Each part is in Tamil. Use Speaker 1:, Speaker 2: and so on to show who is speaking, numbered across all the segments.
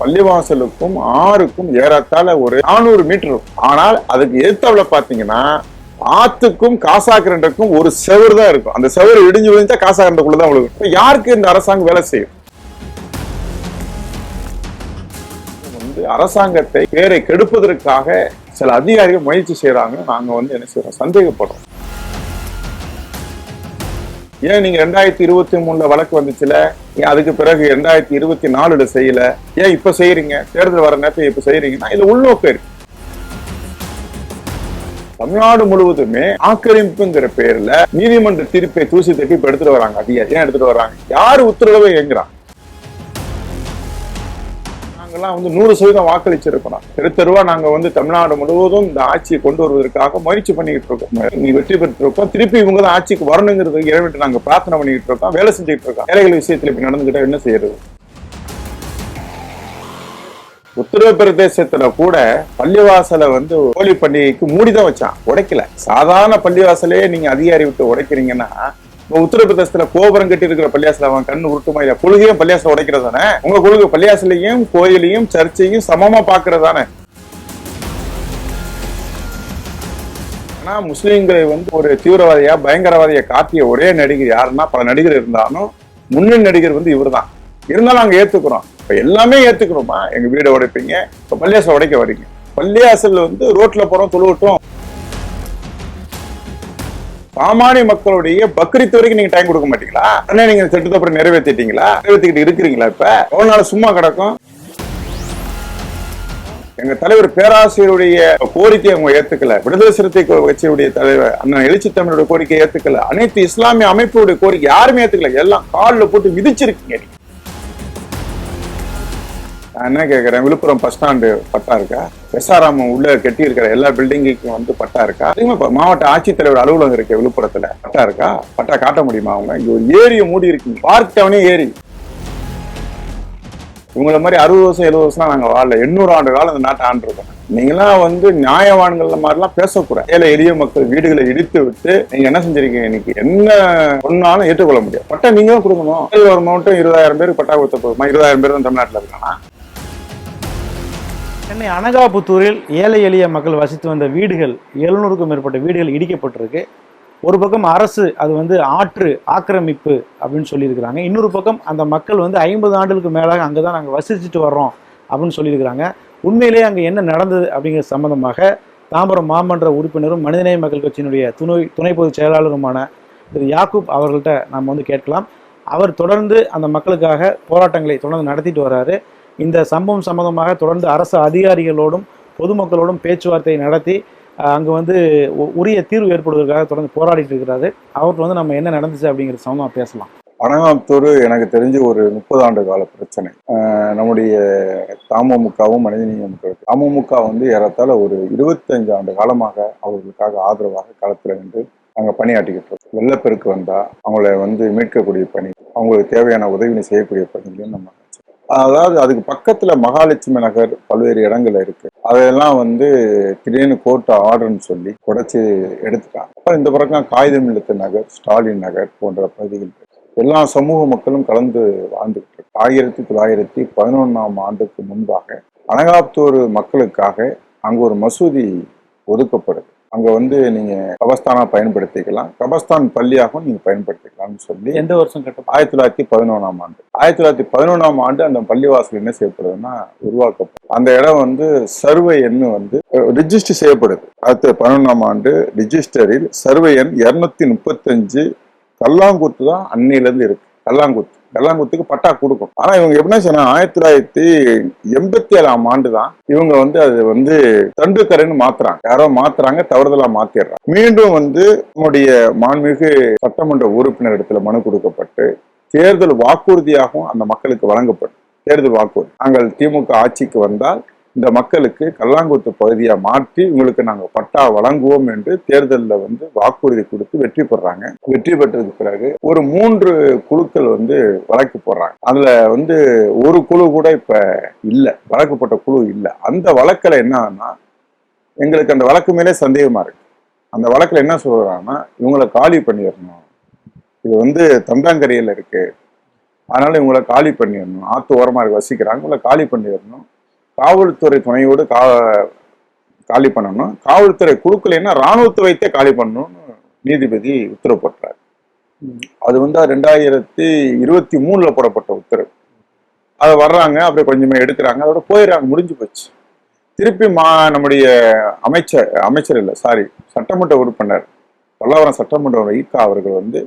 Speaker 1: பள்ளிவாசலுக்கும் ஆறுக்கும் ஏறத்தாழ ஒரு நானூறு மீட்டர் ஆனால் அதுக்கு எதிர்த்தவள பாத்தீங்கன்னா ஆத்துக்கும் காசாக்கிரண்டுக்கும் ஒரு செவர் தான் இருக்கும். அந்த செவர் இடிஞ்சு விழுந்தா காசாக்கிரண்டுக்குள்ள தான் விழுகும். இப்ப யாருக்கு இந்த அரசாங்கம் வேலை செய்யும்? வந்து அரசாங்கத்தை பேரை கெடுப்பதற்காக சில அதிகாரிகள் முயற்சி செய்யறாங்க நாங்க வந்து என்ன செய்யறோம் சந்தேகப்படுறோம். ஏன் நீங்க ரெண்டாயிரத்தி இருபத்தி மூணுல வழக்கு வந்துச்சுல? ஏன் அதுக்கு பிறகு ரெண்டாயிரத்தி இருபத்தி நாலுல செய்யல? ஏன் இப்ப செய்யறீங்க? தேர்தல் வர நேரத்தில் இப்ப செய்யறீங்கன்னா இதுல உள்நோக்கம் இருக்கு. தமிழ்நாடு முழுவதுமே ஆக்கிரமிப்புங்கிற பேர்ல நீதிமன்ற தீர்ப்பை தூசி தட்டி இப்ப எடுத்துட்டு வராங்க. அதிகாரி ஏன் எடுத்துட்டு வராங்க? யாரு உத்தரவை எங்கிறான் நாங்கெல்லாம் வந்து நூறு சதவீதம் வாக்களிச்சிருக்கிறோம் தெரு தெருவா நாங்க வந்து தமிழ்நாடு முழுவதும் இந்த ஆட்சியை கொண்டு வருவதற்காக முயற்சி பண்ணிக்கிட்டு இருக்கோம். நீ வெற்றி பெற்றிருக்கோம். திருப்பி இவங்க தான் ஆட்சிக்கு வரணுங்கிறது இறைவிட்டு நாங்க பிரார்த்தனை பண்ணிக்கிட்டு இருக்கோம். வேலை செஞ்சுட்டு இருக்கோம். ஏழைகள் விஷயத்துல இப்படி நடந்துகிட்டா என்ன செய்யறது? உத்தரப்பிரதேசத்துல கூட பள்ளிவாசலை வந்து ஹோலி பண்டிகைக்கு மூடிதான் வச்சான். உடைக்கல. சாதாரண பள்ளிவாசலே நீங்க அதிகாரி விட்டு உடைக்கிறீங்கன்னா உத்தரப்பிரதேசத்துல கோபுரம் கட்டி இருக்கிற பள்ளியாசில அவன் கண்ணு உருட்டுமா இல்ல கொள்கையும் பள்ளியாசில உடைக்கிறது தானே? உங்க கொள்கை பள்ளியாசிலையும் கோயிலையும் சர்ச்சையும் சமமா பாக்குறது தானே? ஆனா முஸ்லிம்களை வந்து ஒரு தீவிரவாதியா பயங்கரவாதியா காட்டிய ஒரே நடிகர் யாருன்னா பல நடிகர் இருந்தாலும் முன்னணி நடிகர் வந்து இவர்தான். இருந்தாலும் நாங்க ஏத்துக்கிறோம். இப்ப எல்லாமே ஏத்துக்கிறோமா? எங்க வீடை உடைப்பீங்க இப்ப பள்ளியாசல் உடைக்க வரீங்க. பள்ளியாசல் வந்து ரோட்ல போறோம் தொழுவட்டும் சாமானிய மக்களுடைய பக்ரீத் வரைக்கும் நீங்க டைம் கொடுக்க மாட்டீங்களா? உடனே நீங்க செட்டு அப்புறம் நிறைவேற்றிட்டீங்களா நிறைவேற்றிக்கிட்டு இருக்கிறீங்களா இப்ப? எவ்வளவு நாள் சும்மா கிடக்கும்? எங்க தலைவர் பேராசிரியருடைய கோரிக்கை அவங்க ஏத்துக்கல. விடுதலை சிறுத்தை கட்சியுடைய தலைவர் அண்ணன் எழுச்சி தமிழோட கோரிக்கை ஏத்துக்கல. அனைத்து இஸ்லாமிய அமைப்புடைய கோரிக்கை யாருமே ஏத்துக்கல. எல்லாம் காலில் போட்டு மிதிச்சிருக்கீங்க நீங்க. நான் என்ன கேக்குறேன்? விழுப்புரம் பஸ் ஸ்டாண்டு பட்டா இருக்கா? எஸ்ஆர்எம் உள்ள கட்டி இருக்கிற எல்லா பில்டிங்குக்கும் வந்து பட்டா இருக்கா? அதிகமா இப்ப மாவட்ட ஆட்சித்தலைவர் அலுவலகம் இருக்கு விழுப்புரத்துல. பட்டா இருக்கா? பட்டா காட்ட முடியுமா அவங்க? இங்க ஒரு ஏரியை மூடி இருக்கீங்க பார்க் டவுனே ஏரி. உங்களை மாதிரி அறுபது வருஷம் எழுபது வருஷம் நாங்கள் வாழல. எண்ணூறு ஆண்டு காலம் இந்த நாட்டை ஆண்டிருக்கோம். நீங்களாம் வந்து நியாயவான்கள் மாதிரிலாம் பேசக்கூடாது. ஏழை எளிய மக்கள் வீடுகளை இடித்து விட்டு நீங்க என்ன செஞ்சிருக்கீங்க இன்னைக்கு? என்ன சொன்னாலும் ஏற்றுக்கொள்ள முடியாது. பட்டா நீங்க கொடுக்கணும். ஒரு மாவட்டம் இருபதாயிரம் பேர் பட்டா கொடுத்த போதுமா? இருபதாயிரம் பேர் தான் தமிழ்நாட்டில் இருக்காங்க
Speaker 2: சென்னை அனகாபுத்தூரில் ஏழை எளிய மக்கள் வசித்து வந்த வீடுகள் எழுநூறுக்கும் மேற்பட்ட வீடுகள் இடிக்கப்பட்டிருக்கு. ஒரு பக்கம் அரசு அது வந்து ஆற்று ஆக்கிரமிப்பு அப்படின்னு சொல்லியிருக்கிறாங்க. இன்னொரு பக்கம் அந்த மக்கள் வந்து ஐம்பது ஆண்டுகளுக்கு மேலாக அங்கே தான் நாங்கள் வசிச்சுட்டு வர்றோம் அப்படின்னு சொல்லியிருக்கிறாங்க. உண்மையிலேயே அங்கே என்ன நடந்தது அப்படிங்கிற சம்பந்தமாக தாம்பரம் மாமன்ற உறுப்பினரும் மனிதநேய மக்கள் கட்சியினுடைய துணை துணை பொதுச் செயலாளருமான திரு யாக்கூப் அவர்கள்ட்ட நம்ம வந்து கேட்கலாம். அவர் தொடர்ந்து அந்த மக்களுக்காக போராட்டங்களை தொடர்ந்து நடத்திட்டு வர்றாரு. இந்த சம்பவம் சம்பந்தமாக தொடர்ந்து அரசு அதிகாரிகளோடும் பொதுமக்களோடும் பேச்சுவார்த்தை நடத்தி அங்கே வந்து உரிய தீர்வு ஏற்படுவதற்காக தொடர்ந்து போராடிட்டு இருக்கிறாரு. அவர்கிட்ட வந்து நம்ம என்ன நடந்துச்சு அப்படிங்கிற சம்பவம் பேசலாம்.
Speaker 1: அனகாத்தூர் எனக்கு தெரிஞ்சு ஒரு முப்பது ஆண்டு கால பிரச்சனை. நம்முடைய தாமமுகவும் மனிதநேய மக்களுக்கு தமுமுக வந்து ஏறத்தாழ ஒரு இருபத்தஞ்சு ஆண்டு காலமாக அவர்களுக்காக ஆதரவாக களத்தில் நின்று அங்கே பணியாற்றிக்கிட்டு இருக்கோம் வெள்ளப்பெருக்கு வந்தால் அவங்கள வந்து மீட்கக்கூடிய பணி அவங்களுக்கு தேவையான உதவினை செய்யக்கூடிய பணிகளையும் நம்ம அதாவது அதுக்கு பக்கத்துல மகாலட்சுமி நகர் பல்வேறு இடங்கள் இருக்கு. அதெல்லாம் வந்து திடீர்னு கோர்ட் ஆர்டர்னு சொல்லி குடைச்சி எடுத்துட்டாங்க. அப்புறம் இந்த பக்கம் காகிதம் இல்லத்து நகர் ஸ்டாலின் நகர் போன்ற பகுதிகள் எல்லா சமூக மக்களும் கலந்து வாழ்ந்துகிட்டு இருக்கு. ஆயிரத்தி தொள்ளாயிரத்தி பதினொன்னாம் ஆண்டுக்கு முன்பாக அனகாப்தூர் மக்களுக்காக அங்கு ஒரு மசூதி ஒதுக்கப்படுது. அங்க வந்து நீங்க கபஸ்தானா பயன்படுத்திக்கலாம். கபஸ்தான் பள்ளியாகவும் நீங்க பயன்படுத்திக்கலாம்னு சொல்லி
Speaker 2: எந்த வருஷம் கட்ட
Speaker 1: ஆயிரத்தி தொள்ளாயிரத்தி பதினொன்றாம் ஆண்டு. ஆயிரத்தி தொள்ளாயிரத்தி பதினொன்றாம் ஆண்டு அந்த பள்ளிவாசல் என்ன செய்யப்படுதுன்னா உருவாக்கப்படும். அந்த இடம் வந்து சர்வே எண் வந்து ரிஜிஸ்டர் செய்யப்படுது. அடுத்த பதினொன்றாம் ஆண்டு ரிஜிஸ்டரில் சர்வே எண் இருநூத்தி முப்பத்தஞ்சு. கல்லாங்குத்து தான் அன்னையிலேருந்து இருக்கு. கல்லாங்குத்து. வெள்ளாங்குத்துக்கு பட்டா கொடுக்கும். ஆனா இவங்க எப்படி சொன்னா ஆயிரத்தி தொள்ளாயிரத்தி எண்பத்தி ஏழாம் ஆண்டு தான் இவங்க வந்து அது வந்து தண்டுக்கரைன்னு மாத்துறாங்க. யாரோ மாத்துறாங்க தவறுதலா மாத்திடுறாங்க. மீண்டும் வந்து நம்முடைய மாண்புமிகு சட்டமன்ற உறுப்பினர் இடத்துல மனு கொடுக்கப்பட்டு தேர்தல் வாக்குறுதியாகவும் அந்த மக்களுக்கு வழங்கப்படும். தேர்தல் வாக்குறுதி. நாங்கள் திமுக ஆட்சிக்கு வந்தால் இந்த மக்களுக்கு கல்லாங்குத்து பகுதியாக மாற்றி இவங்களுக்கு நாங்கள் பட்டா வழங்குவோம் என்று தேர்தலில் வந்து வாக்குறுதி கொடுத்து வெற்றி பெறாங்க. வெற்றி பெற்றதுக்கு பிறகு ஒரு மூன்று குழுக்கள் வந்து வழக்கு போடுறாங்க. அதுல வந்து ஒரு குழு கூட இப்ப இல்லை. வழக்கு போட்ட குழு இல்லை. அந்த வழக்கில் என்னன்னா எங்களுக்கு அந்த வழக்கு மேலே சந்தேகமா இருக்கு. அந்த வழக்கில் என்ன சொல்றாங்கன்னா இவங்களை காலி பண்ணிடணும். இது வந்து தந்தாங்கரையில் இருக்கு. அதனால இவங்களை காலி பண்ணிடணும். ஆத்து ஓரமாக வசிக்கிறாங்க. இவங்களை காலி பண்ணிடணும். காவல்துறை துணையோடு கா காலி பண்ணணும். காவல்துறை கொடுக்கலைன்னா இராணுவத்தை வைத்தே காலி பண்ணணும்னு நீதிபதி உத்தரவு போட்டார். அது வந்து ரெண்டாயிரத்தி இருபத்தி மூணுல போடப்பட்ட உத்தரவு. அதை வர்றாங்க அப்படியே கொஞ்சமே எடுக்கிறாங்க அதோட போயிடுறாங்க முடிஞ்சு போச்சு. திருப்பி மா நம்முடைய அமைச்சர் அமைச்சர் இல்லை சாரி சட்டமன்ற உறுப்பினர் பல்லாவரம் சட்டமன்ற ஈக்கா அவர்கள் வந்து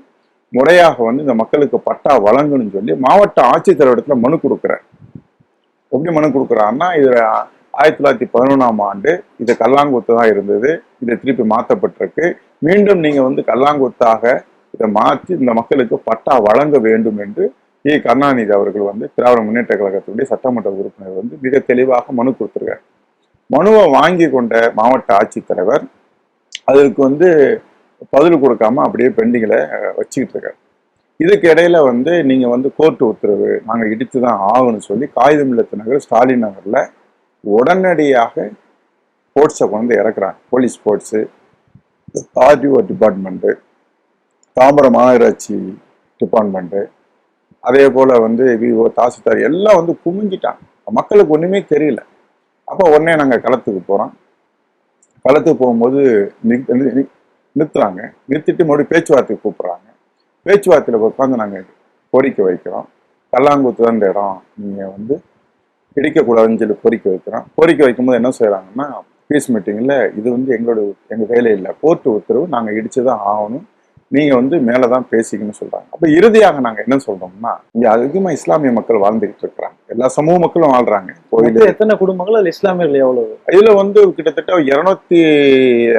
Speaker 1: முறையாக வந்து இந்த மக்களுக்கு பட்டா வழங்கணும்னு சொல்லி மாவட்ட ஆட்சித்தலைவரிடத்துல மனு கொடுக்குறார். எப்படி மனு கொடுக்குறான்னா இது ஆயிரத்தி தொள்ளாயிரத்தி பதினொன்றாம் ஆண்டு இது கல்லாங்குத்து தான் இருந்தது. இதை திருப்பி மாற்றப்பட்டிருக்கு. மீண்டும் நீங்கள் வந்து கல்லாங்குத்தாக இதை மாற்றி இந்த மக்களுக்கு பட்டா வழங்க வேண்டும் என்று ஏ கருணாநிதி அவர்கள் வந்து திராவிட முன்னேற்ற கழகத்தினுடைய சட்டமன்ற உறுப்பினர் வந்து மிக தெளிவாக மனு கொடுத்துருக்காரு. மனுவை வாங்கி கொண்ட மாவட்ட ஆட்சித்தலைவர் அதற்கு வந்து பதில் கொடுக்காம அப்படியே பெண்டிங்கில் வச்சுக்கிட்டு இருக்காரு. இதுக்கு இடையில வந்து நீங்க வந்து கோர்ட் உத்தரவு நாங்கள் இடித்து தான் ஆகணும்னு சொல்லி காகிதம் இல்லத்து நகர் ஸ்டாலின் நகர்ல உடனடியாக ஸ்போர்ட்ஸை கொண்டு இறக்குறாங்க. Police sports RTO department Tambaram மாநகராட்சி டிபார்ட்மெண்ட்டு அதே போல் வந்து விஓ தாசில்தார் எல்லாம் வந்து குமிஞ்சிட்டாங்க. மக்களுக்கு ஒன்றுமே தெரியல. அப்போ உடனே நாங்கள் களத்துக்கு போகிறோம் களத்துக்கு போகும்போது நிறுத்துறாங்க. நிறுத்திட்டு மறுபடியும் பேச்சுவார்த்தைக்கு கூப்பிட்றாங்க. பேச்சுவார்த்தையில் உட்காந்து நாங்கள் கோரிக்கை வைக்கிறோம். கல்லாங்குத்து தான் இந்த இடம். நீங்கள் வந்து இடிக்கக்கூடாதுன்னு சொல்லி கோரிக்கை வைக்கிறோம். கோரிக்கை வைக்கும்போது என்ன செய்கிறாங்கன்னா பீஸ் மீட்டிங்கில் இது வந்து எங்களுடைய எங்கள் வேலை இல்லை. கோர்ட்டு உத்தரவு இடித்து தான் ஆகணும். நீங்கள் வந்து மேலே தான் பேசிக்கணும்னு சொல்கிறாங்க அப்போ இறுதியாக நாங்கள் என்ன சொல்கிறோம்னா இங்கே அதிகமாக இஸ்லாமிய மக்கள் வாழ்ந்துக்கிட்டு இருக்கிறாங்க. எல்லா சமூக மக்களும் வாழ்றாங்க. கோயில்.
Speaker 2: எத்தனை குடும்பங்கள்? அதுல இஸ்லாமியர்கள் எவ்வளவு?
Speaker 1: இதுல வந்து கிட்டத்தட்ட இருநூத்தி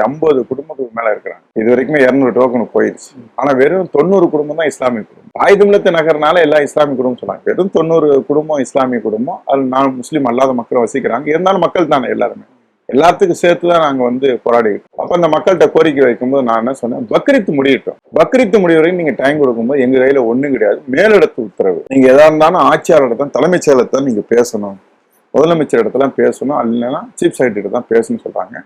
Speaker 1: ஐம்பது குடும்பத்துக்கு மேல இருக்கிறாங்க. இது வரைக்குமே இருநூறு டோக்கன் போயிடுச்சு ஆனா வெறும் தொண்ணூறு குடும்பம் தான் இஸ்லாமிய குடும்பம். ஆயுதமில்லத்து நகர்னால எல்லா இஸ்லாமிய குடும்பம் சொன்னாங்க வெறும் தொண்ணூறு குடும்பம் இஸ்லாமிய குடும்பம் அது நான் முஸ்லீம் அல்லாத மக்கள் வசிக்கிறாங்க. இருந்தாலும் மக்கள் தானே எல்லாருமே. எல்லாத்துக்கும் சேர்த்து தான் நாங்கள் வந்து போராடிக்கிட்டோம் இருக்கோம். அந்த மக்கள்கிட்ட கோரிக்கை வைக்கும்போது நான் என்ன சொன்னேன்? பக்ரீத் முடியட்டும். பக்ரீத் முடிய வரைக்கும் நீங்கள் டைம் கொடுக்கும்போது எங்கள் கையில் ஒன்றும் கிடையாது. மேலிடத்து உத்தரவு. நீங்கள் எதாக இருந்தாலும் ஆட்சியாளர் தான் தலைமைச் செயலத்தை தான் நீங்கள் பேசணும். முதலமைச்சர் இடத்துல பேசணும். இல்லைன்னா சீஃப் செக்ரட்டரி தான் பேசணும்னு சொல்கிறாங்க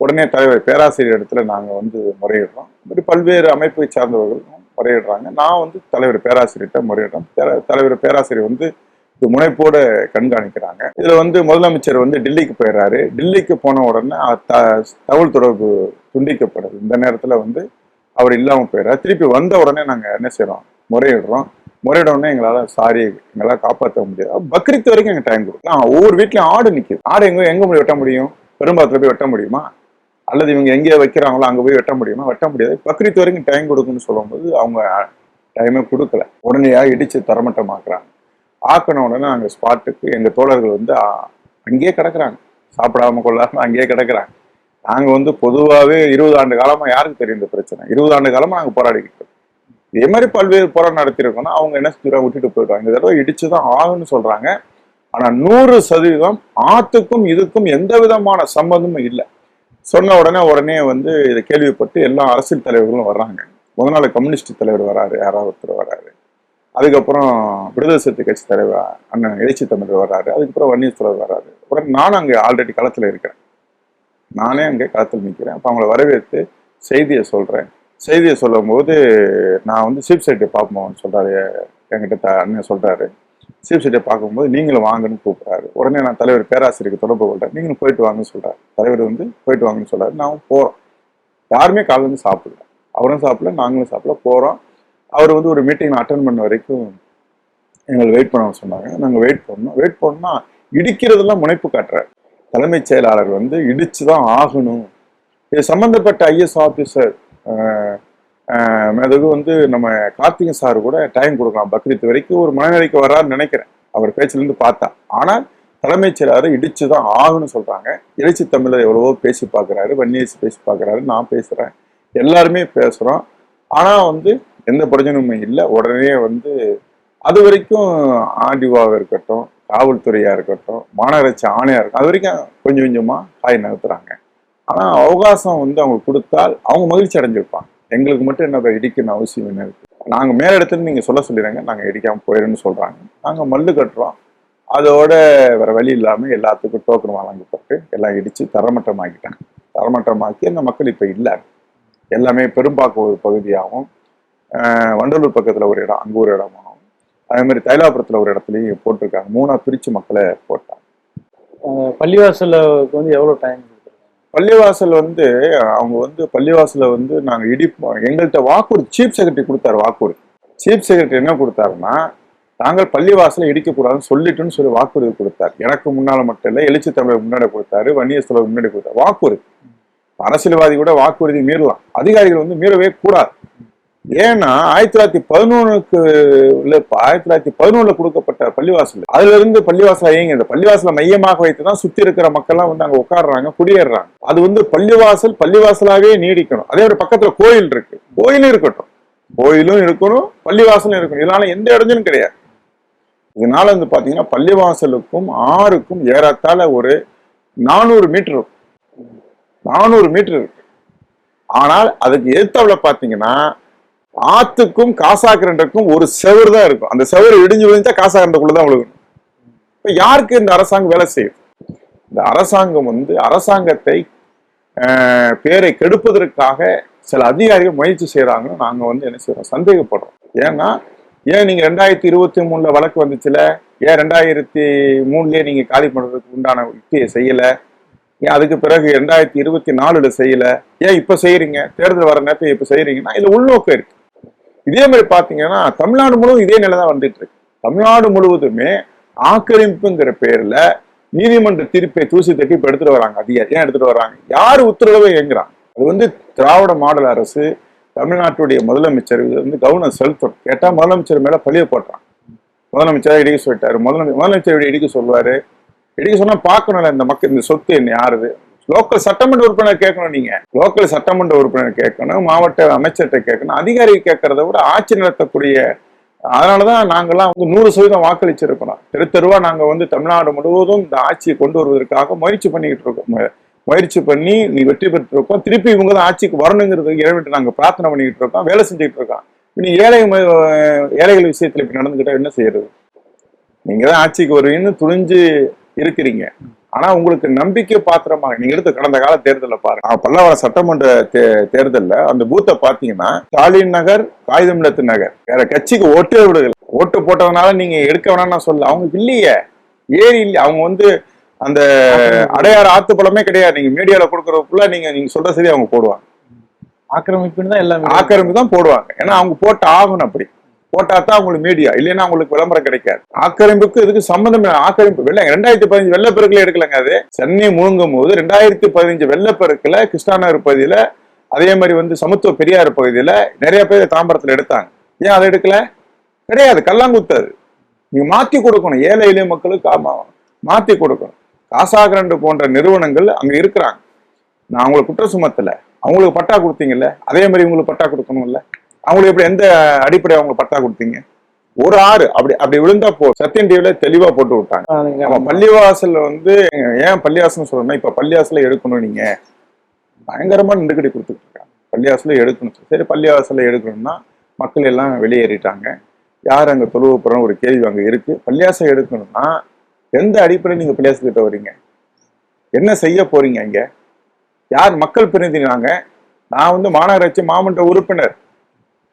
Speaker 1: உடனே தலைவர் பேராசிரியர் இடத்துல நாங்கள் வந்து முறையிடுறோம். இப்படி பல்வேறு அமைப்பை சார்ந்தவர்களும் முறையிடுறாங்க. நான் வந்து தலைவர் பேராசிரியர்கிட்ட முறையிடுறேன் தலைவர் பேராசிரியர் வந்து முனைப்போட கண்காணிக்கிறாங்க. இதுல வந்து முதலமைச்சர் வந்து டெல்லிக்கு போயிடுறாரு டெல்லிக்கு போன உடனே த- தகவல் தொடர்பு துண்டிக்கப்படுது இந்த நேரத்துல வந்து அவர் இல்லாம போயிடுறாரு திருப்பி வந்த உடனே நாங்க என்ன செய்கிறோம் முறையிடுறோம். முறையிட உடனே எங்களால சாரி எங்களால காப்பாற்ற முடியாது. பக்ரீத் வரைக்கும் எங்க டைம் கொடுக்கலாம் ஒவ்வொரு வீட்லயும் ஆடு நிக்குது. ஆடு எங்க எங்க போய் வெட்ட முடியும்? பெரும்பாத்துல போய் வெட்ட முடியுமா? அல்லது இவங்க எங்கே வைக்கிறாங்களோ அங்க போய் வெட்ட முடியுமா? வெட்ட முடியாது. பக்ரீத் வரைக்கும் டைம் கொடுக்குன்னு சொல்லும்போது அவங்க டைமே கொடுக்கல. உடனேயா இடிச்சு தரமட்டமாக்குறாங்க. ஆக்கின உடனே நாங்கள் ஸ்பாட்டுக்கு எங்கள் தோழர்கள் வந்து அங்கேயே கிடக்குறாங்க. சாப்பிடாம கொள்ளாம அங்கேயே கிடக்குறாங்க. நாங்கள் வந்து பொதுவாகவே இருபது ஆண்டு காலமாக யாருக்கு தெரியும் இந்த பிரச்சனை? இருபது ஆண்டு காலமாக நாங்கள் போராடிக்கிட்டு இதே மாதிரி பல்வேறு போராட்டம் நடத்திருக்கோம்னா அவங்க என்ன தூரம் விட்டுட்டு போயிடுவாங்க. இந்த தடவை இடிச்சு தான் ஆகும்னு சொல்கிறாங்க ஆனால் நூறு சதவீதம் ஆத்துக்கும் இதுக்கும் எந்த விதமான சம்பந்தமும் இல்லை. சொன்ன உடனே உடனே வந்து இதை கேள்விப்பட்டு எல்லா அரசியல் தலைவர்களும் வர்றாங்க. முத நாள் கம்யூனிஸ்ட் தலைவர் வராரு. யாராவது ஒருத்தர் வராரு. அதுக்கப்புறம் விடுதலை சிறுத்தை கட்சி தலைவர் அண்ணன் எழுச்சி தமிழர் வர்றாரு. அதுக்கப்புறம் வன்னியஸ்வரர் வர்றாரு. உடனே நானும் அங்கே ஆல்ரெடி களத்தில் இருக்கிறேன். நானே அங்கே களத்தில் நிற்கிறேன். அப்போ அவங்கள வரவேற்று செய்தியை சொல்கிறேன் செய்தியை சொல்லும்போது நான் வந்து சீப் சைட்டை பார்ப்போம்னு சொல்கிறாரு என்கிட்ட த அண்ணன் சொல்கிறாரு சீப் சைட்டை பார்க்கும்போது நீங்களும் வாங்கன்னு கூப்பிட்றாரு. உடனே நான் தலைவர் பேராசிரியருக்கு தொடர்பு கொள்கிறேன் நீங்களும் போயிட்டு வாங்கன்னு சொல்கிறார் தலைவர் வந்து போயிட்டு வாங்கன்னு சொல்கிறாரு நான் போகிறோம் யாருமே காலையில இருந்து சாப்பிடல. அவரும் சாப்பிடல நாங்களும் சாப்பிடல. போகிறோம் அவர் வந்து ஒரு மீட்டிங் அட்டன் பண்ண வரைக்கும் எங்களை வெயிட் பண்ண சொன்னாங்க. நாங்கள் வெயிட் பண்ணோம். வெயிட் பண்ணால் இடிக்கிறதெல்லாம் முனைப்பு காட்டுறாரு. தலைமைச் செயலாளர் வந்து இடிச்சு தான் ஆகணும். இது சம்மந்தப்பட்ட ஐஎஸ் ஆஃபீஸர் அதுக்கு வந்து நம்ம கார்த்திகன் சார் கூட டைம் கொடுக்கலாம். பக்ரீத் வரைக்கும் ஒரு மனநிலைக்கு வரான்னு நினைக்கிறேன். அவர் பேச்சிலேருந்து பார்த்தா. ஆனால் தலைமைச் செயலாளர் இடிச்சு தான் ஆகணும்னு சொல்கிறாங்க எழுச்சி தமிழர் எவ்வளவோ பேசி பார்க்கறாரு. வன்னியரசு பேசி பார்க்கறாரு. நான் பேசுகிறேன் எல்லாருமே பேசுகிறோம் ஆனால் வந்து எந்த பிரச்சனையுமே இல்லை. உடனே வந்து அது வரைக்கும் ஆண்டிவாக இருக்கட்டும் காவல்துறையாக இருக்கட்டும் மாநகராட்சி ஆணையாக இருக்கட்டும் அது வரைக்கும் கொஞ்சம் கொஞ்சமாக காய் நகர்த்துறாங்க. ஆனால் அவகாசம் வந்து அவங்க கொடுத்தால் அவங்க மகிழ்ச்சி அடைஞ்சிருப்பாங்க. எங்களுக்கு மட்டும் என்ன இடிக்கணும் அவசியம் என்ன இருக்குது நாங்கள் மேல நீங்கள் சொல்ல சொல்லிடுங்க. நாங்கள் இடிக்காமல் போயிடுன்னு சொல்கிறாங்க நாங்கள் மல்லு கட்டுறோம். அதோட வேறு வழி இல்லாமல் எல்லாத்துக்கும் டோக்கன் வழங்கப்பட்டு எல்லாம் இடித்து தரமட்டமாக்கிட்டாங்க. தரமட்டமாக்கி அந்த மக்கள் இப்போ இல்லை. எல்லாமே பெரும்பாக்கம் ஒரு பகுதியாகவும் வண்டலூர் பக்கத்துல ஒரு இடம் அங்க ஒரு இடமாகவும் அதே மாதிரி தைலாபுரத்துல ஒரு இடத்துலயும் போட்டிருக்காங்க. மூணா பிரிச்சு மக்களை போட்டாங்க.
Speaker 2: பள்ளிவாசலுக்கு வந்து எவ்வளவு டைம்
Speaker 1: பள்ளிவாசல் வந்து அவங்க வந்து பள்ளிவாசல வந்து நாங்க இடிப்போம். எங்கள்கிட்ட வாக்குறுதி சீஃப் செக்ரட்டரி கொடுத்தாரு வாக்குறுதி சீஃப் செக்ரட்டரி என்ன கொடுத்தாருன்னா நாங்கள் பள்ளிவாசலை இடிக்கக்கூடாதுன்னு சொல்லிட்டுன்னு சொல்லி வாக்குறுதி கொடுத்தார். எனக்கு முன்னால மட்டும் இல்லை எழுச்சி தமிழர் முன்னாடி கொடுத்தாரு வன்னியர் தலைவர் முன்னாடி கொடுத்தாரு. வாக்குறுதி அரசியல்வாதி கூட வாக்குறுதி மீறலாம். அதிகாரிகள் வந்து மீறவே கூடாது. ஏன்னா ஆயிரத்தி தொள்ளாயிரத்தி பதினொன்னுக்கு உள்ள ஆயிரத்தி தொள்ளாயிரத்தி பதினொன்னுல கொடுக்கப்பட்ட பள்ளிவாசல் அதுல இருந்து பள்ளிவாசல் இயங்கி இந்த பள்ளிவாசலை மையமாக வைத்து தான் சுத்தி இருக்கிற மக்கள்லாம் வந்து அங்க உட்காடுறாங்க குடியேறுறாங்க அது வந்து பள்ளிவாசல் பள்ளிவாசலாவே நீடிக்கணும். அதே மாதிரி பக்கத்துல கோயில் இருக்கு. கோயிலும் இருக்கட்டும். கோயிலும் இருக்கணும் பள்ளிவாசலும் இருக்கணும். இதனால எந்த இடைஞ்சலும் கிடையாது. இதனால வந்து பாத்தீங்கன்னா பள்ளிவாசலுக்கும் ஆறுக்கும் ஏறத்தாழ ஒரு நானூறு மீட்டர் இருக்கும். நானூறு மீட்டர் இருக்கு. ஆனால் அதுக்கு எதிர்த்தாப்புல பாத்தீங்கன்னா ஆத்துக்கும் காசாக்கிரண்டுக்கும் ஒரு செவர் தான் இருக்கும். அந்த செவர் இடிஞ்சு விழுந்தா காசாக்கிரண்டுக்குள்ள தான் விழுகணும் இப்ப யாருக்கு இந்த அரசாங்கம் வேலை செய்யும் இந்த அரசாங்கம் வந்து அரசாங்கத்தை பேரை கெடுப்பதற்காக சில அதிகாரிகள் முயற்சி செய்யறாங்கன்னு நாங்க வந்து என்ன செய்யறோம் சந்தேகப்படுறோம். ஏன்னா ஏன் நீங்க ரெண்டாயிரத்தி இருபத்தி மூணுல வழக்கு வந்துச்சுல? ஏன் ரெண்டாயிரத்தி மூணுலயே நீங்க காலி பண்றதுக்கு உண்டான யுக்தியை செய்யல? ஏன் அதுக்கு பிறகு ரெண்டாயிரத்தி இருபத்தி நாலுல செய்யல? ஏன் இப்ப செய்யறீங்க தேர்தல் வர நேரத்தை இப்ப செய்யறீங்கன்னா இதுல உள்நோக்கம் இருக்கு. இதே மாதிரி பாத்தீங்கன்னா தமிழ்நாடு முழுவதும் இதே நிலை தான் வந்துட்டு இருக்கு. தமிழ்நாடு முழுவதுமே ஆக்கிரமிப்புங்கிற பேர்ல நீதிமன்ற தீர்ப்பை தூசி தட்டி இப்ப எடுத்துட்டு வராங்க. அதிகாரி ஏன் எடுத்துட்டு வராங்க? யாரு உத்தரவை இயங்குறாங்க? அது வந்து திராவிட மாடல் அரசு தமிழ்நாட்டுடைய முதலமைச்சர் இது வந்து கவனம் செலுத்தணும். கேட்டா முதலமைச்சர் மேல பழிய போட்டுறான் முதலமைச்சர் இடிக்க சொல்லிட்டாரு. முதலமைச்சர் முதலமைச்சர் இடிக்க சொல்லுவாரு. இடிக்க சொன்னா பார்க்கணும்ல இந்த மக்கள் இந்த சொத்து என்ன யாருது லோக்கல் சட்டமன்ற உறுப்பினர் கேட்கணும் நீங்க. லோக்கல் சட்டமன்ற உறுப்பினர் கேட்கணும் மாவட்ட அமைச்சர்கிட்ட கேட்கணும் அதிகாரி கேட்கறத விட ஆட்சி நடத்தக்கூடிய அதனாலதான் நாங்கெல்லாம் வந்து நூறு சதவீதம் வாக்களிச்சிருக்கிறோம். தெரு தெருவா நாங்க வந்து தமிழ்நாடு முழுவதும் இந்த ஆட்சியை கொண்டு வருவதற்காக முயற்சி பண்ணிக்கிட்டு இருக்கோம். முயற்சி பண்ணி நீ வெற்றி பெற்றிருக்கோம். திருப்பி இவங்க தான் ஆட்சிக்கு வரணுங்கிறது இறைவிட்டு நாங்க பிரார்த்தனை பண்ணிக்கிட்டு இருக்கோம். வேலை செஞ்சுட்டு இருக்கோம் நீ ஏழை ஏழைகள் விஷயத்துல இப்படி நடந்துக்கிட்டா என்ன செய்யறது? நீங்க தான் ஆட்சிக்கு வருவீங்கன்னு துணிஞ்சு இருக்கிறீங்க. ஆனா உங்களுக்கு நம்பிக்கை பாத்திரமா நீங்க எடுத்த கடந்த கால தேர்தலை பாருங்க. பல்லாவரம் சட்டமன்ற தேர்தல்ல அந்த பூத்தை பாத்தீங்கன்னா ஸ்டாலின் நகர் காகிதமில்லத்து நகர். வேற கட்சிக்கு ஓட்டே விடுதல ஓட்டு போட்டதுனால நீங்க எடுக்க வேணாம்னு நான் சொல்ல அவங்க இல்லையே. ஏறி இல்லையே அவங்க வந்து அந்த அடையாறு ஆத்து பழமே கிடையாது. நீங்க மீடியால கொடுக்கறதுக்குள்ள நீங்க நீங்க சொல்ற சரி அவங்க போடுவாங்க.
Speaker 2: ஆக்கிரமிப்புன்னு தான் எல்லாமே.
Speaker 1: ஆக்கிரமிப்பு தான் போடுவாங்க. ஏன்னா அவங்க போட்டு ஆகணும் அப்படி. போட்டா தான் உங்களுக்கு மீடியா. இல்லைன்னா உங்களுக்கு விளம்பரம் கிடைக்காது. ஆக்கிரமிப்புக்கு இதுக்கு சம்பந்தம் ஆக்கிரமிப்பு வெள்ள ரெண்டாயிரத்தி பதினஞ்சு வெள்ளப்பெருக்கில் எடுக்கலங்க அது. சென்னை முழுங்கும் போது ரெண்டாயிரத்தி பதினஞ்சு வெள்ளப்பெருக்குல கிருஷ்ணாநகர் பகுதியில அதே மாதிரி வந்து சமத்துவ பெரியார் பகுதியில நிறைய பேர் தாம்பரத்துல எடுத்தாங்க. ஏன் அதை எடுக்கல? கிடையாது. கல்லாங்குத்து அது. நீங்க மாத்தி கொடுக்கணும். ஏழை எளிய மக்களுக்கு மாத்தி கொடுக்கணும். காசாகிரண்டு போன்ற நிறுவனங்கள் அங்க இருக்கிறாங்க. நான் அவங்களுக்கு குற்ற சுமத்தல. அவங்களுக்கு பட்டா கொடுத்தீங்கல்ல? அதே மாதிரி உங்களுக்கு பட்டா கொடுக்கணும்ல? அவங்களுக்கு எப்படி எந்த அடிப்படை அவங்களுக்கு பட்டா கொடுத்தீங்க? ஒரு ஆறு. அப்படி அப்படி விழுந்தா போ சத்தியன் டிவில தெளிவா போட்டு விட்டாங்க. நம்ம பள்ளிவாசல்ல வந்து ஏன் பள்ளிவாசல் சொல்லணும்னா இப்ப பள்ளிவாசல எடுக்கணும் நீங்க. பயங்கரமா நின்றுக்கடி கொடுத்துட்டு இருக்காங்க. பள்ளிவாசல எடுக்கணும். சரி பள்ளிவாசல எடுக்கணும்னா மக்கள் எல்லாம் வெளியேறிட்டாங்க. யார் அங்க தொழுவ போறோம் ஒரு கேள்வி அங்க இருக்கு. பள்ளியாசம் எடுக்கணும்னா எந்த அடிப்படையில் நீங்க பள்ளியாசத்துக்கிட்ட வர்றீங்க? என்ன செய்ய போறீங்க இங்க? யார் மக்கள் பிரதிநிதி நாங்க நான் வந்து மாநகராட்சி மாமன்ற உறுப்பினர்.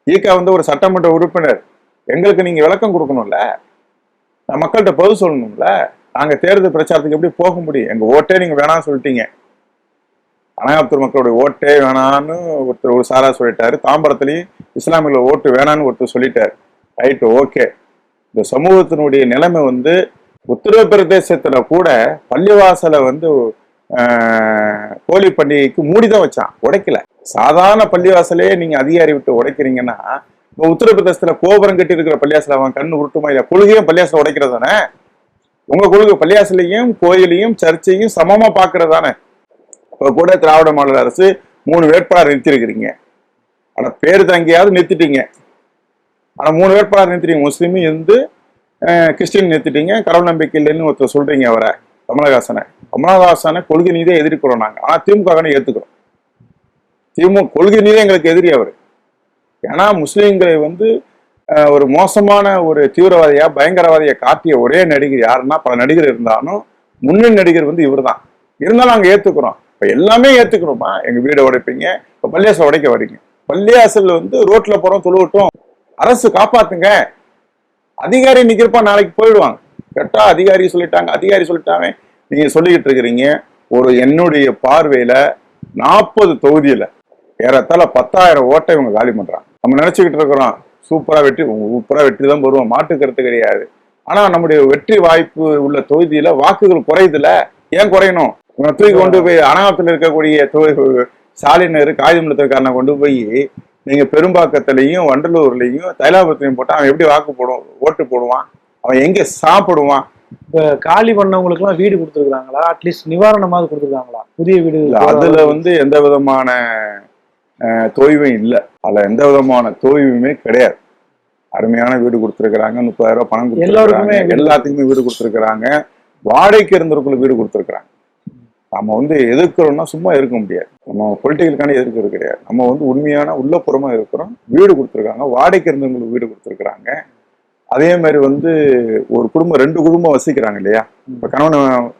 Speaker 1: ஈகா வந்து ஒரு சட்டமன்ற உறுப்பினர். எங்களுக்கு நீங்க விளக்கம் கொடுக்கணும்ல? நான் மக்கள்கிட்ட பதில் சொல்லணும்ல? நாங்க தேர்தல் பிரச்சாரத்துக்கு எப்படி போக முடியும்? எங்க ஓட்டே நீங்க வேணாம்னு சொல்லிட்டீங்க. அனகாப்தூர் மக்களுடைய ஓட்டே வேணான்னு ஒருத்தர் ஒரு சாரா சொல்லிட்டாரு. தாம்பரத்துலயும் இஸ்லாமியில் ஓட்டு வேணான்னு ஒருத்தர் சொல்லிட்டாரு. Right okay. இந்த சமூகத்தினுடைய நிலைமை வந்து உத்தரப்பிரதேசத்துல கூட பள்ளிவாசலை வந்து ஆஹ், ஹோலி பண்டிகைக்கு மூடிதான் வச்சான். உடைக்கல. சாதாரண பள்ளிவாசலே நீங்க அதிகாரி விட்டு உடைக்கிறீங்கன்னா இப்போ உத்தரப்பிரதேசத்தில் கோபுரம் கட்டி இருக்கிற பள்ளியாசில் அவன் கண்ணு உருட்டுமா இல்லை கொள்கையும் பள்ளியாசில் உடைக்கிறது தானே உங்கள் கொள்கை பள்ளியாசிலையும் கோயிலையும் சர்ச்சையும் சமமாக பார்க்கறது தானே இப்போ கூட திராவிட மாநில அரசு மூணு வேட்பாளர் நிறுத்திருக்கிறீங்க ஆனால் பேர் தங்கியாவது நிறுத்திட்டீங்க. ஆனால் மூணு வேட்பாளர் நிறுத்திட்டீங்க. முஸ்லீமும் இந்து கிறிஸ்டின் நிறுத்திட்டீங்க. கடவுள் நம்பிக்கை இல்லைன்னு ஒருத்தர் சொல்கிறீங்க அவரை. கமலஹாசனை. கமலஹாசனை கொள்கை நீதியை எதிர்க்கிறோம் நாங்க. ஆனா திமுக ஏத்துக்கிறோம். திமுக கொள்கை நீதி எங்களுக்கு எதிரி அவர். ஏன்னா முஸ்லீம்களை வந்து ஒரு மோசமான ஒரு தீவிரவாதியா பயங்கரவாதியை காட்டிய ஒரே நடிகர் யாருன்னா பல நடிகர் இருந்தாலும் முன்னணி நடிகர் வந்து இவர்தான். இருந்தாலும் நாங்க ஏற்றுக்கிறோம் இப்ப எல்லாமே ஏத்துக்கிறோமா? எங்க வீடை உடைப்பீங்க. இப்ப பள்ளியாசல் உடைக்க வரீங்க. பள்ளியாசல் வந்து ரோட்ல போறோம் தொழுவிட்டோம். அரசு காப்பாத்துங்க. அதிகாரி நிக்கிறப்ப நாளைக்கு போயிடுவாங்க. கரெக்டாக அதிகாரி சொல்லிட்டாங்க அதிகாரி சொல்லிட்டாங்க நீங்கள் சொல்லிக்கிட்டு இருக்கிறீங்க. ஒரு என்னுடைய பார்வையில் நாற்பது தொகுதியில் ஏறத்தாழ பத்தாயிரம் ஓட்டை இவங்க காலி பண்ணுறான் நம்ம நினச்சிக்கிட்டு இருக்கிறோம் சூப்பராக வெற்றி சூப்பராக வெற்றி தான் வருவோம் மாட்டுக்கிறது கருத்து கிடையாது. ஆனால் நம்முடைய வெற்றி வாய்ப்பு உள்ள தொகுதியில் வாக்குகள் குறையுதுல ஏன் குறையணும்? இவனை தூக்கி கொண்டு போய் அனாகத்தில் இருக்கக்கூடிய தொ- ஸ்டாலினர் காகிதமில்லத்துக்காரனை கொண்டு போய் நீங்கள் பெரும்பாக்கத்துலேயும் வண்டலூர்லேயும் தைலாபுரத்துலையும் போட்டால் அவன் எப்படி வாக்கு போடுவோம் ஓட்டு போடுவான்? அவன் எங்க சாப்பிடுவான்?
Speaker 2: இப்ப காலி பண்ணவங்களுக்கு எல்லாம் வீடு கொடுத்துருக்காங்களா அட்லீஸ்ட் நிவாரணமாவது கொடுத்துருக்காங்களா? புதிய வீடு
Speaker 1: அதுல வந்து எந்த விதமான தொய்வும் இல்லை. அதுல எந்த விதமான தொய்வுமே கிடையாது. அருமையான வீடு கொடுத்துருக்காங்க முப்பதாயிரம் ரூபாய் பணம்
Speaker 2: எல்லாருக்குமே
Speaker 1: கொடுத்துருக்காங்க எல்லாத்துக்குமே வீடு கொடுத்துருக்காங்க வாடகைக்கு இருந்தவர்களுக்கு வீடு கொடுத்துருக்காங்க நம்ம வந்து எதிர்க்கிறோம்னா சும்மா இருக்க முடியாது. நம்ம பொலிட்டிக்கலுக்கான எதிர்க்கிறது கிடையாது. நம்ம வந்து உண்மையான உள்ளப்புறமா இருக்கிறோம் வீடு கொடுத்துருக்காங்க. வாடகைக்கு இருந்தவங்களுக்கு வீடு கொடுத்துருக்காங்க அதே மாதிரி வந்து ஒரு குடும்பம் ரெண்டு குடும்பம் வசிக்கிறாங்க இல்லையா? இப்ப கணவன்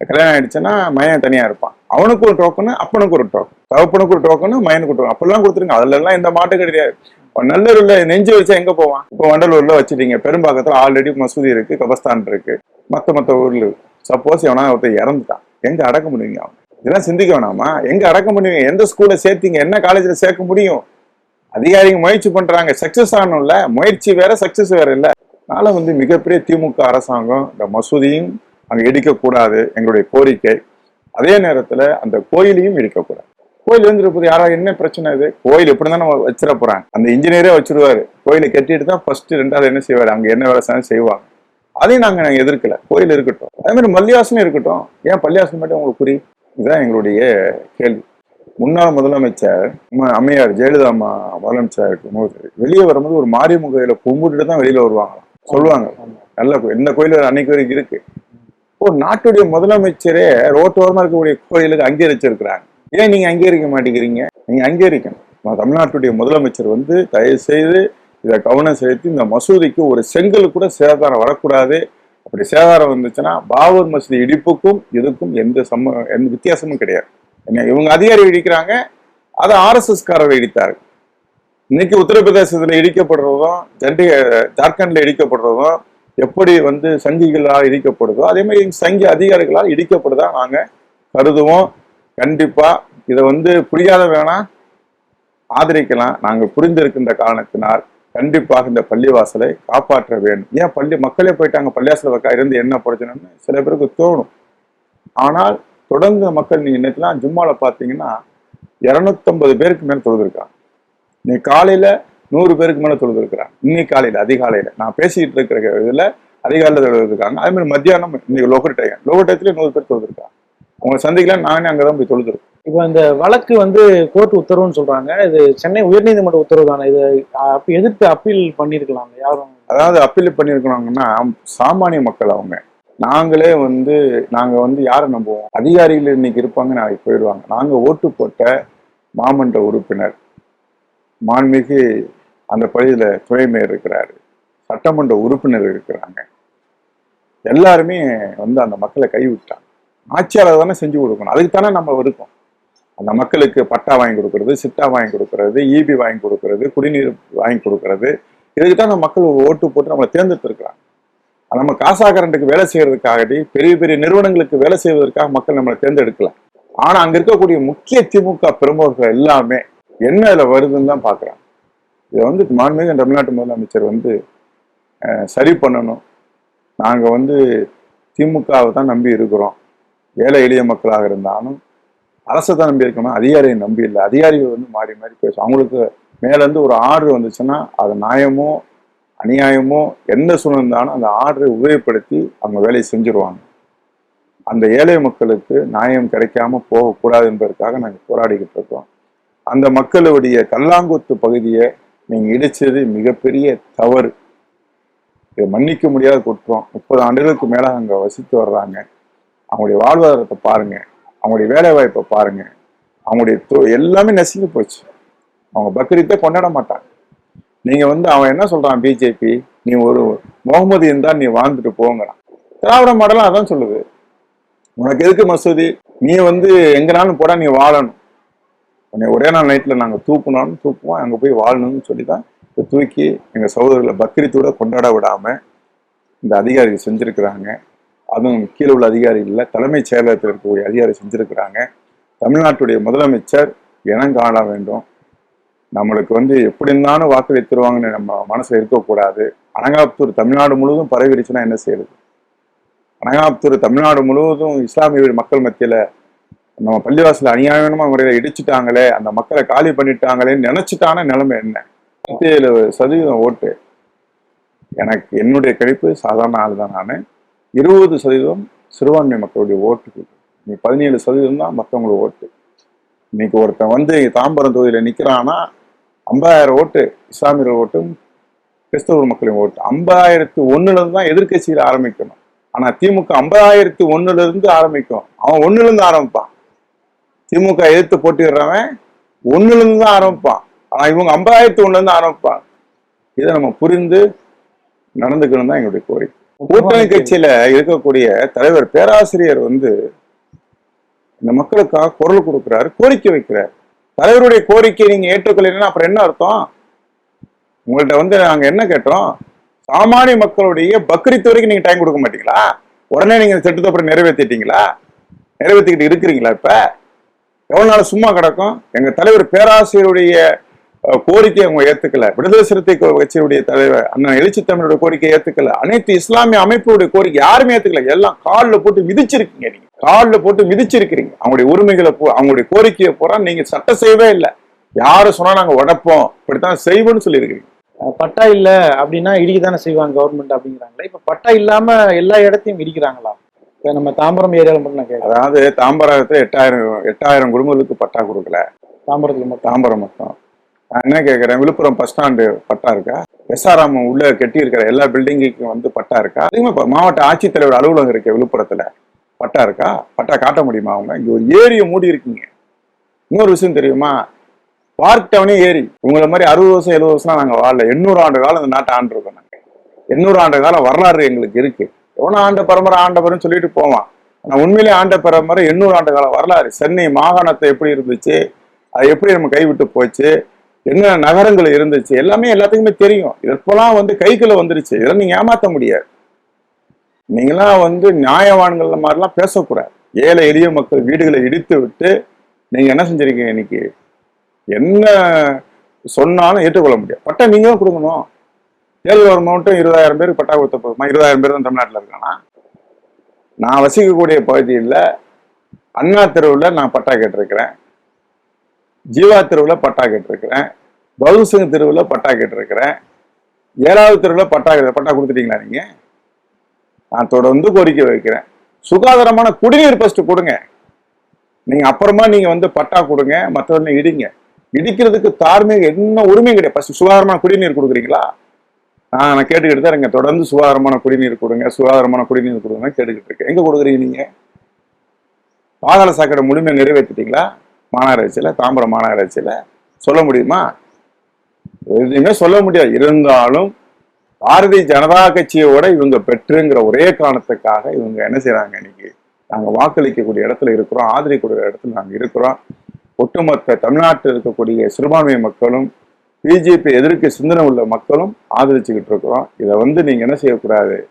Speaker 1: கல்யாணம் ஆயிடுச்சுன்னா மயன் தனியா இருப்பான். அவனுக்கு ஒரு டோக்கனு அப்பனுக்கு ஒரு டோக்கன் தகப்பனுக்கு ஒரு டோக்கனு மயனுக்கு ஒரு டோக்கன் அப்படிலாம் கொடுத்துருங்க. அதுல எல்லாம் இந்த மாட்டு கிடையாது நல்லூர்ல நெஞ்சு வச்சா எங்க போவான்? இப்போ வண்டலூர்ல வச்சுட்டீங்க. பெரும்பாக்கத்துல ஆல்ரெடி மசூதி இருக்கு கபஸ்தான் இருக்கு. மத்த மத்த ஊர்ல சப்போஸ் எவனா ஒருத்தர் இறந்துட்டான். எங்க அடக்க முடியுங்க அவன்? இதெல்லாம் சிந்திக்க வேணாமா? எங்க அடக்க முடியுங்க எந்த ஸ்கூல்ல சேர்த்தீங்க? என்ன காலேஜ்ல சேர்க்க முடியும்? அதிகாரிங்க முயற்சி பண்றாங்க. சக்சஸ் ஆகணும்ல. முயற்சி வேற சக்சஸ் வேற இல்லை. அதனால வந்து மிகப்பெரிய திமுக அரசாங்கம் இந்த மசூதியும் அங்கே இடிக்கக்கூடாது எங்களுடைய கோரிக்கை. அதே நேரத்தில் அந்த கோயிலையும் இடிக்கக்கூடாது. கோயில் இருந்திருப்பது யாரா என்ன பிரச்சனை இது? கோயில் எப்படி தான் நம்ம வச்சிட போறாங்க. அந்த இன்ஜினியரே வச்சிருவாரு. கோயிலை கட்டிட்டு தான் ஃபர்ஸ்ட் ரெண்டாவது என்ன செய்வார்? அங்கே என்ன வேலை செஞ்சாலும் செய்வாங்க. அதையும் நாங்கள் நாங்கள் எதிர்க்கல. கோயில் இருக்கட்டும். அதே மாதிரி மல்லியாசனம் இருக்கட்டும். ஏன் பள்ளியாசனம் மட்டும் உங்களுக்கு புரியும்? இதுதான் எங்களுடைய கேள்வி. முன்னாள் முதலமைச்சர் அம்மையார் ஜெயலலிதா அம்மா முதலமைச்சர் இருக்கும்போது வெளியே வரும்போது ஒரு மாரியம்மன் கோயில கும்பிட்டுட்டு தான் வெளியில வருவாங்க. சொல்லுவாங்க. நல்ல கோயில் இந்த கோயில் அன்னைக்கு வரைக்கும் இருக்கு. ஒரு நாட்டுடைய முதலமைச்சரே ரோட்டோரமா இருக்கக்கூடிய கோயிலுக்கு அங்கீகரிச்சிருக்கிறாங்க. ஏன் நீங்க அங்கீகரிக்க மாட்டேங்கிறீங்க? நீங்க அங்கீகரிக்கணும். இருக்கணும் தமிழ்நாட்டுடைய முதலமைச்சர் வந்து தயவு செய்து இதை கவனம் செலுத்தி இந்த மசூதிக்கு ஒரு செங்கல் கூட சேதாரம் வரக்கூடாது. அப்படி சேதாரம் வந்துச்சுன்னா பாபர் மசூதி இடிப்புக்கும் இதுக்கும் எந்த சம்ம எந்த வித்தியாசமும் கிடையாது. என்ன இவங்க அதிகாரி இடிக்கிறாங்க அதை ஆர்எஸ்எஸ்காரர் இடித்தார்கள் இன்னைக்கு உத்தரப்பிரதேசத்தில் இடிக்கப்படுறதும் சண்டிகர் ஜார்க்கண்ட்ல இடிக்கப்படுறதும் எப்படி வந்து சங்கிகளால் இடிக்கப்படுதோ அதே மாதிரி சங்கி அதிகாரிகளால் இடிக்கப்படுதா நாங்கள் கருதுவோம். கண்டிப்பாக இதை வந்து புரியாத வேணாம் ஆதரிக்கலாம். நாங்கள் புரிந்திருக்கின்ற காரணத்தினால் கண்டிப்பாக இந்த பள்ளிவாசலை காப்பாற்ற வேண்டும். ஏன் பள்ளி மக்களே போயிட்டாங்க பள்ளிவாசல இருந்து என்ன பிரச்சனைன்னு சில பேருக்கு தோணும். ஆனால் தொடர்ந்து மக்கள் நீங்க நேற்றுலாம் ஜும்மால பார்த்தீங்கன்னா இரநூத்தம்பது பேருக்கு மேல தொழுதுருக்காங்க. நீ காலையில நூறு பேருக்கு மேல தொழுதுருக்கிறாங்க. இன்னைக்கு காலையில அதிகாலையில. நான் பேசிக்கிட்டு இருக்கிற இதுல அதிகாலையில தொழுதுருக்காங்க. அதே மாதிரி மத்தியானம் இன்னைக்கு லோக்கல் டைம். லோக்கல் டயத்துல நூறு பேர் தொழுதுருக்காங்க. உங்களை சந்திக்கலாம் நானே அங்கதான் போய் தொழுதுருக்கேன்.
Speaker 2: இப்போ இந்த வழக்கு வந்து கோர்ட் உத்தரவுன்னு சொல்றாங்க. இது சென்னை உயர்நீதிமன்ற உத்தரவு தானே இது எதிர்த்து அப்பீல் பண்ணிருக்கலாம்? யாரும்
Speaker 1: அதாவது அப்பீல் பண்ணியிருக்கணுங்கன்னா சாமானிய மக்கள் அவங்க. நாங்களே வந்து நாங்க வந்து யாரை நம்புவோம்? அதிகாரிகள் இன்னைக்கு இருப்பாங்க நாளைக்கு போயிடுவாங்க. நாங்க ஓட்டு போட்ட மாமன்ற உறுப்பினர் மாண்மிகு அந்த பகுதியில் துணை மேயர் இருக்கிறாரு. சட்டமன்ற உறுப்பினர் இருக்கிறாங்க. எல்லாருமே வந்து அந்த மக்களை கைவிட்டாங்க. ஆட்சியாளர் தானே செஞ்சு கொடுக்கணும். அதுக்கு தானே நம்ம இருக்கோம். அந்த மக்களுக்கு பட்டா வாங்கி கொடுக்கறது சிட்டா வாங்கி கொடுக்கறது ஈபி வாங்கி கொடுக்கறது குடிநீர் வாங்கி கொடுக்கறது. இதுக்கு தான் நம்ம மக்கள் ஓட்டு போட்டு நம்மளை தேர்ந்தெடுத்திருக்கிறாங்க. நம்ம காசாகரண்டுக்கு வேலை செய்யறதுக்காகட்டி பெரிய பெரிய நிறுவனங்களுக்கு வேலை செய்வதற்காக மக்கள் நம்மளை தேர்ந்தெடுக்கல. ஆனா அங்க இருக்கக்கூடிய முக்கிய திமுக பிரமுகர்கள் எல்லாமே என்ன இதுல வருதுன்னு தான் பாக்குறாங்க. இதை வந்து மாண்புமிகு தமிழ்நாட்டு முதலமைச்சர் வந்து சரி பண்ணணும். நாங்க வந்து திமுகவை தான் நம்பி இருக்கிறோம். ஏழை எளிய மக்களாக இருந்தாலும் அரசை தான் நம்பி இருக்கணும். அதிகாரியை நம்பி இல்லை. அதிகாரிகள் வந்து மாறி மாறி பேசும் அவங்களுக்கு மேலேருந்து ஒரு ஆர்டர் வந்துச்சுன்னா அது நியாயமோ அநியாயமோ எந்த சூழ்நிலை அந்த ஆர்டரை உபயோகப்படுத்தி அவங்க வேலையை செஞ்சுருவாங்க. அந்த ஏழை மக்களுக்கு நியாயம் கிடைக்காம போகக்கூடாது என்பதற்காக நாங்கள் போராடிக்கிட்டு இருக்கோம். அந்த மக்களுடைய கல்லாங்குத்து பகுதியை நீங்கள் இடிச்சது மிகப்பெரிய தவறு. இதை மன்னிக்க முடியாத குற்றம். முப்பது ஆண்டுகளுக்கு மேலே அங்கே வசித்து வர்றாங்க. அவங்களுடைய வாழ்வாதாரத்தை பாருங்கள் அவங்களுடைய வேலை வாய்ப்பை பாருங்க. அவங்களுடைய எல்லாமே நசுங்கி போச்சு. அவங்க பக்ரீத்தை கொண்டாட மாட்டாங்க. நீங்க வந்து அவன் என்ன சொல்றான் பிஜேபி நீ ஒரு முகமது இருந்தா நீ வாழ்ந்துட்டு போங்கிறான் திராவிட மாடலாம் அதான் சொல்லுது. உனக்கு எதுக்கு மசூதி? நீ வந்து எங்கனாலும் போட நீ வாழணும். உன்னை ஒரே நாள் நைட்டில் நாங்கள் தூக்குனாலும் தூக்குவோம் அங்கே போய் வாழணும்னு சொல்லி தான் இதை தூக்கி எங்கள் சகோதரர்களை பக்ரீத்தோட கொண்டாட விடாம இந்த அதிகாரிகள் செஞ்சிருக்கிறாங்க. அதுவும் கீழே உள்ள அதிகாரி இல்லை தலைமைச் செயலகத்தில் இருக்கக்கூடிய அதிகாரி செஞ்சுருக்கிறாங்க. தமிழ்நாட்டுடைய முதலமைச்சர் இனங்காண வேண்டும். நம்மளுக்கு வந்து எப்படி இருந்தாலும் வாக்களித்துருவாங்கன்னு நம்ம மனசு இருக்கக்கூடாது. அனகாப்தூர் தமிழ்நாடு முழுவதும் பரவிடுச்சுன்னா என்ன செய்யுது அனகாப்தூர் தமிழ்நாடு முழுவதும் இஸ்லாமிய மக்கள் மத்தியில நம்ம பள்ளிவாசல அநியாயமான முறையில இடிச்சிட்டாங்களே அந்த மக்களை காலி பண்ணிட்டாங்களேன்னு நினைச்சிட்டான நிலைமை என்ன? முப்பத்தி ஏழு சதவீதம் ஓட்டு. எனக்கு என்னுடைய கழிப்பு சாதாரண ஆள் தான் நான். இருபது சதவீதம் சிறுபான்மை மக்களுடைய ஓட்டு நீ பதினேழு சதவீதம் தான் மற்றவங்களோட ஓட்டு. இன்னைக்கு ஒருத்தன் வந்து தாம்பரம் தொகுதியில நிக்கிறான்னா ஐம்பதாயிரம் ஓட்டு இஸ்லாமியர்கள் ஓட்டும் கிறிஸ்தவர் மக்களின் ஓட்டு. ஐம்பதாயிரத்து ஒண்ணுல இருந்து தான் எதிர்க்கட்சியில ஆரம்பிக்கணும். ஆனா திமுக ஐம்பதாயிரத்து ஒண்ணுல இருந்து ஆரம்பிக்கும். அவன் ஒண்ணுல இருந்து ஆரம்பிப்பான். திமுக எதிர்த்து போட்டிடுறவன் ஒன்னுல இருந்து தான் ஆரம்பிப்பான். ஆனா இவங்க ஐம்பதாயிரத்து ஒண்ணுல இருந்து ஆரம்பிப்பான் இதை நம்ம புரிந்து நடந்துக்கணும் தான் எங்களுடைய கோரிக்கை. கூட்டணி கட்சியில இருக்கக்கூடிய தலைவர் பேராசிரியர் வந்து இந்த மக்களுக்காக குரல் கொடுக்கிறாரு கோரிக்கை வைக்கிறார். தலைவருடைய கோரிக்கையை நீங்க ஏற்றுக்கொள்ளீங்கன்னா அப்புறம் என்ன அர்த்தம்? உங்கள்ட்ட வந்து நாங்க என்ன கேட்டோம்? சாமானிய மக்களுடைய பக்ரீத் வரைக்கும் நீங்க டைம் கொடுக்க மாட்டீங்களா? உடனே நீங்க இந்த திட்டத்தை அப்புறம் நிறைவேற்றிட்டீங்களா நிறைவேற்றிக்கிட்டு இருக்கிறீங்களா இப்ப? எவ்வளவு நாள் சும்மா கிடக்கும்? எங்க தலைவர் பேராசிரியருடைய கோரிக்கையை அவங்க ஏத்துக்கல. விடுதலை சிறுத்தை கட்சியுடைய தலைவர் அண்ணன் எழுச்சி தமிழருடைய கோரிக்கையை ஏத்துக்கல. அனைத்து இஸ்லாமிய அமைப்புடைய கோரிக்கை யாருமே ஏத்துக்கல. எல்லாம் காலில் போட்டு மிதிச்சிருக்கீங்க நீங்க. காலில் போட்டு மிதிச்சிருக்கிறீங்க. அவங்களுடைய உரிமைகளை பூ- அவங்களுடைய கோரிக்கையை பூரா நீங்க சட்டம் செய்யவே இல்லை. யாரு சொன்னா நாங்க உடைப்போம். இப்படித்தான் செய்வோம்னு சொல்லியிருக்கிறீங்க.
Speaker 2: அஹ் பட்டா இல்ல அப்படின்னா இடிக்க தானே செய்வாங்க கவர்மெண்ட் அப்படிங்கிறாங்களே. இப்ப பட்டா இல்லாம எல்லா இடத்தையும் இடிக்கிறாங்களா இப்ப நம்ம தாம்பரம் ஏரியால மட்டும் நான் கேட்கறேன்
Speaker 1: அதாவது தாம்பரத்துல எட்டாயிரம் எட்டாயிரம் குடும்பங்களுக்கு பட்டா கொடுக்கல.
Speaker 2: தாம்பரத்துல மட்டும்.
Speaker 1: தாம்பரம் மட்டும். நான் என்ன கேட்குறேன் விழுப்புரம் பஸ் ஸ்டாண்டு பட்டா இருக்கா? எஸ்ஆர்எம் உள்ள கெட்டி இருக்கிற எல்லா பில்டிங்குக்கும் வந்து பட்டா இருக்கா? அதிகமா இப்போ மாவட்ட ஆட்சித்தலைவர் அலுவலகம் இருக்கு விழுப்புரத்துல. பட்டா இருக்கா? பட்டா காட்ட முடியுமா அவங்க? இங்க ஒரு ஏரியை மூடி இருக்கீங்க. இன்னொரு விஷயம் தெரியுமா? பார்க் டவுனே ஏரி. உங்களை மாதிரி அறுபது வருஷம் எழுபது வருஷம் நாங்கள் வாழல. எண்ணூறு ஆண்டு காலம் இந்த நாட்டை ஆண்டிருக்கோம் நாங்க. எண்ணூறு ஆண்டு காலம் வரலாறு எங்களுக்கு இருக்கு. எவனோ ஆண்ட பரம்பரை ஆண்டவர்னு சொல்லிட்டு போவான். ஆனா உண்மையிலே ஆண்ட பரம்பரை எண்ணூறு ஆண்டு காலம் வரலாறு. சென்னை மாகாணத்தை எப்படி இருந்துச்சு? அது எப்படி நம்ம கைவிட்டு போச்சு? என்ன நகரங்கள் இருந்துச்சு? எல்லாமே எல்லாத்துக்குமே தெரியும். இப்பெல்லாம் வந்து கைக்குள்ள வந்துருச்சு. இதெல்லாம் நீங்க ஏமாத்த முடியாது. நீங்களாம் வந்து நியாயவான்கள் மாதிரிலாம் பேசக்கூடாது. ஏழை எளிய மக்கள் வீடுகளை இடித்து விட்டு நீங்க என்ன செஞ்சிருக்கீங்க இன்னைக்கு? என்ன சொன்னாலும் ஏற்றுக்கொள்ள முடியாது. பட்டா நீங்க தான் கொடுக்கணும். தேர்தல் ஒரு மட்டும் இருபதாயிரம் பேருக்கு பட்டா கொடுத்த போதுமா இருபதாயிரம் பேர் தான் தமிழ்நாட்டில் இருக்கானா நான் வசிக்கக்கூடிய பகுதியில் அண்ணா தெருவில் நான் பட்டா கேட்டிருக்கிறேன். ஜீவா தெருவில் பட்டா கேட்டிருக்கிறேன். பகத் சிங் தெருவில் பட்டா கேட்டிருக்கிறேன். ஏழாவது தெருவில் பட்டா பட்டா கொடுத்துட்டீங்களா நீங்க? நான் தொடர்ந்து கோரிக்கை வைக்கிறேன். சுகாதாரமான குடிநீர் ஃபஸ்ட்டு கொடுங்க. நீங்க அப்புறமா நீங்க வந்து பட்டா கொடுங்க. மற்றவங்க இடிங்க. இடிக்கிறதுக்கு தார்மீக என்ன உரிமையும் கிடையாது. ஃபர்ஸ்ட் சுகாதாரமான குடிநீர் கொடுக்குறீங்களா? நான் நான் கேட்டுக்கிட்டு தான் இங்கே தொடர்ந்து சுகாதாரமான குடிநீர் கொடுங்க. சுகாதாரமான குடிநீர் கொடுங்க கேட்டுக்கிட்டு இருக்கேன். எங்கே கொடுக்குறீங்க நீங்க? பாதாள சாக்கடை முழுமையை நிறைவேற்றிட்டீங்களா? மாநகராட்சியில தாம்பரம் மாநகராட்சியில சொல்ல முடியுமா? எதுவுமே சொல்ல முடியாது. இருந்தாலும் பாரதிய ஜனதா கட்சியோட இவங்க பெற்றுங்கிற ஒரே காரணத்துக்காக இவங்க என்ன செய்றாங்க இன்னைக்கு? நாங்க வாக்களிக்கக்கூடிய இடத்துல இருக்கிறோம் ஆதரிக்கக்கூடிய இடத்துல நாங்க இருக்கிறோம். ஒட்டுமொத்த தமிழ்நாட்டில் இருக்கக்கூடிய சிறுபான்மை மக்களும் பிஜேபி எதிர்க்க சிந்தனை உள்ள மக்களும் ஆதரிச்சுக்கிட்டு இருக்கிறோம். இதை வந்து நீங்க என்ன செய்யக்கூடாது?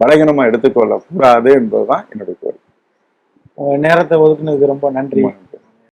Speaker 1: பலகீனமா எடுத்துக்கொள்ள கூடாது என்பதுதான் என்னுடைய கோரிக்கை.
Speaker 2: நேரத்தை ஒதுக்குனதுக்கு
Speaker 1: ரொம்ப நன்றி.